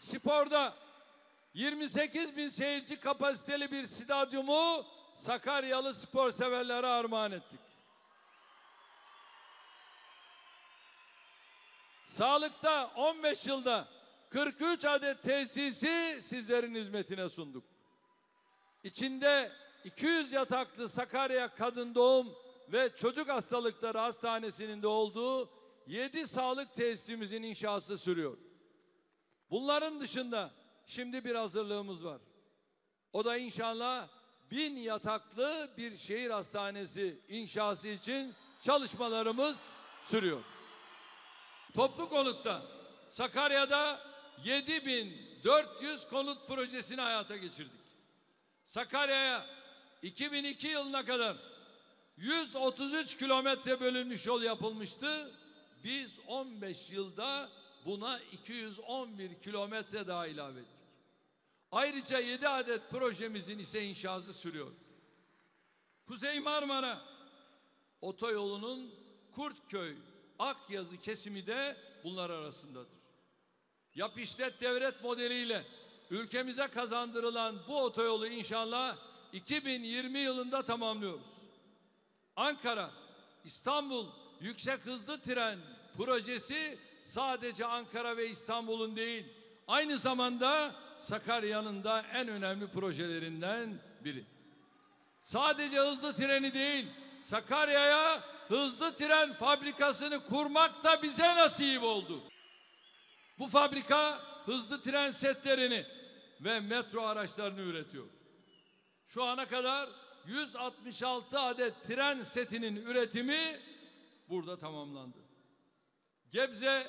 Sporda 28 bin seyirci kapasiteli bir stadyumu Sakaryalı spor severlere armağan ettik. Sağlıkta 15 yılda 43 adet tesisi sizlerin hizmetine sunduk. İçinde 200 yataklı Sakarya Kadın Doğum ve Çocuk Hastalıkları Hastanesi'nin de olduğu 7 sağlık tesisimizin inşası sürüyor. Bunların dışında şimdi bir hazırlığımız var. O da inşallah bin yataklı bir şehir hastanesi inşası için çalışmalarımız sürüyor. Toplu konutta Sakarya'da 7400 konut projesini hayata geçirdik. Sakarya'ya 2002 yılına kadar 133 kilometre bölünmüş yol yapılmıştı. Biz 15 yılda buna 211 kilometre daha ilave ettik. Ayrıca 7 adet projemizin ise inşası sürüyor. Kuzey Marmara otoyolunun Kurtköy Akyazı kesimi de bunlar arasındadır. Yap işlet devlet modeliyle ülkemize kazandırılan bu otoyolu inşallah 2020 yılında tamamlıyoruz. Ankara, İstanbul yüksek hızlı tren projesi sadece Ankara ve İstanbul'un değil, aynı zamanda Sakarya'nın da en önemli projelerinden biri. Sadece hızlı treni değil, Sakarya'ya hızlı tren fabrikasını kurmak da bize nasip oldu. Bu fabrika hızlı tren setlerini ve metro araçlarını üretiyor. Şu ana kadar 166 adet tren setinin üretimi burada tamamlandı. Gebze,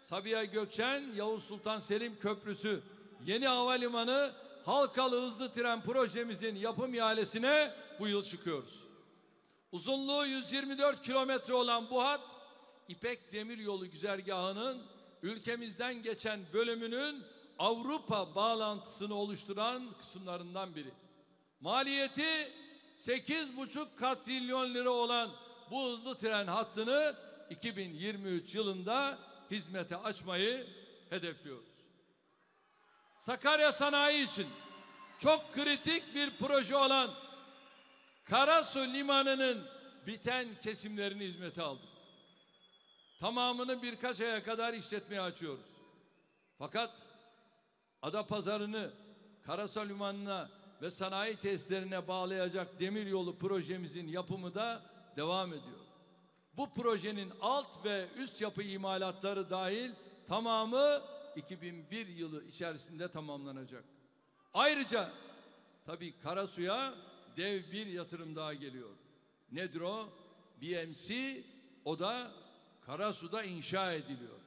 Sabiha Gökçen, Yavuz Sultan Selim Köprüsü, Yeni Havalimanı, Halkalı Hızlı Tren projemizin yapım ihalesine bu yıl çıkıyoruz. Uzunluğu 124 kilometre olan bu hat, İpek Demiryolu güzergahının ülkemizden geçen bölümünün Avrupa bağlantısını oluşturan kısımlarından biri. Maliyeti 8,5 katrilyon lira olan bu hızlı tren hattını 2023 yılında hizmete açmayı hedefliyoruz. Sakarya sanayi için çok kritik bir proje olan Karasu Limanı'nın biten kesimlerini hizmete aldık. Tamamını birkaç aya kadar işletmeye açıyoruz. Fakat ada pazarını Karasu Limanı'na ve sanayi tesislerine bağlayacak demiryolu projemizin yapımı da devam ediyor. Bu projenin alt ve üst yapı imalatları dahil tamamı 2001 yılı içerisinde tamamlanacak. Ayrıca tabii Karasu'ya dev bir yatırım daha geliyor. Nedir o? BMC o da Karasu'da inşa ediliyor.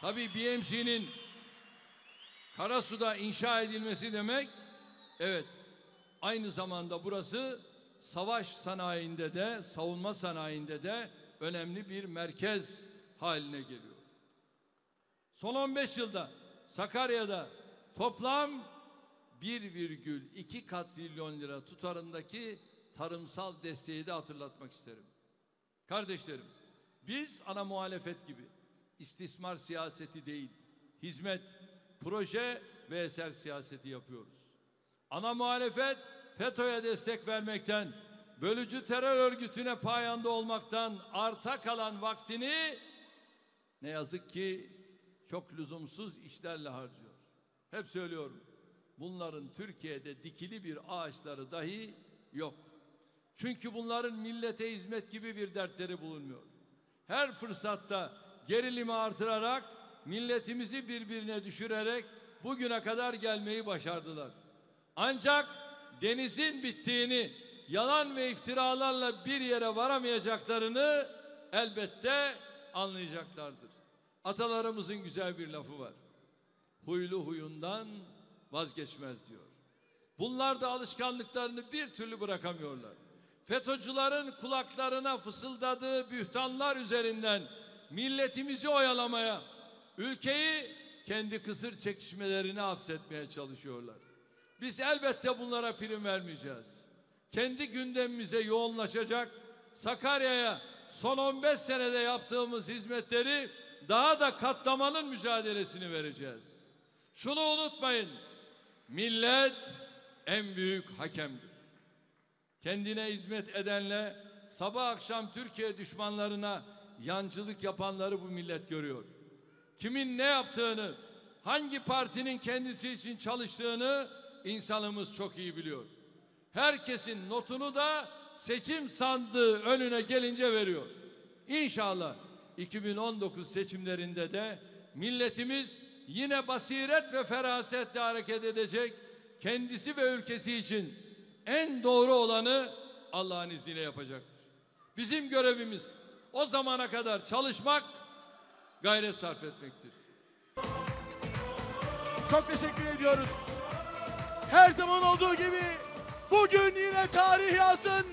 Tabii BMC'nin Karasu'da inşa edilmesi demek evet aynı zamanda burası savaş sanayinde de savunma sanayinde de önemli bir merkez haline geliyor. Son 15 yılda Sakarya'da toplam 1,2 katrilyon lira tutarındaki tarımsal desteği de hatırlatmak isterim. Kardeşlerim, biz ana muhalefet gibi istismar siyaseti değil, hizmet, proje ve eser siyaseti yapıyoruz. Ana muhalefet FETÖ'ye destek vermekten, bölücü terör örgütüne payanda olmaktan arta kalan vaktini ne yazık ki çok lüzumsuz işlerle harcıyor. Hep söylüyorum. Bunların Türkiye'de dikili bir ağaçları dahi yok. Çünkü bunların millete hizmet gibi bir dertleri bulunmuyor. Her fırsatta gerilimi artırarak milletimizi birbirine düşürerek bugüne kadar gelmeyi başardılar. Ancak denizin bittiğini yalan ve iftiralarla bir yere varamayacaklarını elbette anlayacaklardır. Atalarımızın güzel bir lafı var. Huylu huyundan vazgeçmez diyor. Bunlar da alışkanlıklarını bir türlü bırakamıyorlar. FETÖ'cülerin kulaklarına fısıldadığı bühtanlar üzerinden milletimizi oyalamaya, ülkeyi kendi kısır çekişmelerine hapsetmeye çalışıyorlar. Biz elbette bunlara prim vermeyeceğiz. Kendi gündemimize yoğunlaşacak, Sakarya'ya son 15 senede yaptığımız hizmetleri daha da katlamanın mücadelesini vereceğiz. Şunu unutmayın. Millet en büyük hakemdir. Kendine hizmet edenle sabah akşam Türkiye düşmanlarına yancılık yapanları bu millet görüyor. Kimin ne yaptığını, hangi partinin kendisi için çalıştığını insanımız çok iyi biliyor. Herkesin notunu da seçim sandığı önüne gelince veriyor. İnşallah 2019 seçimlerinde de milletimiz yine basiret ve ferasetle hareket edecek. Kendisi ve ülkesi için en doğru olanı Allah'ın izniyle yapacaktır. Bizim görevimiz o zamana kadar çalışmak, gayret sarf etmektir. Çok teşekkür ediyoruz. Her zaman olduğu gibi bugün yine tarih yazsın.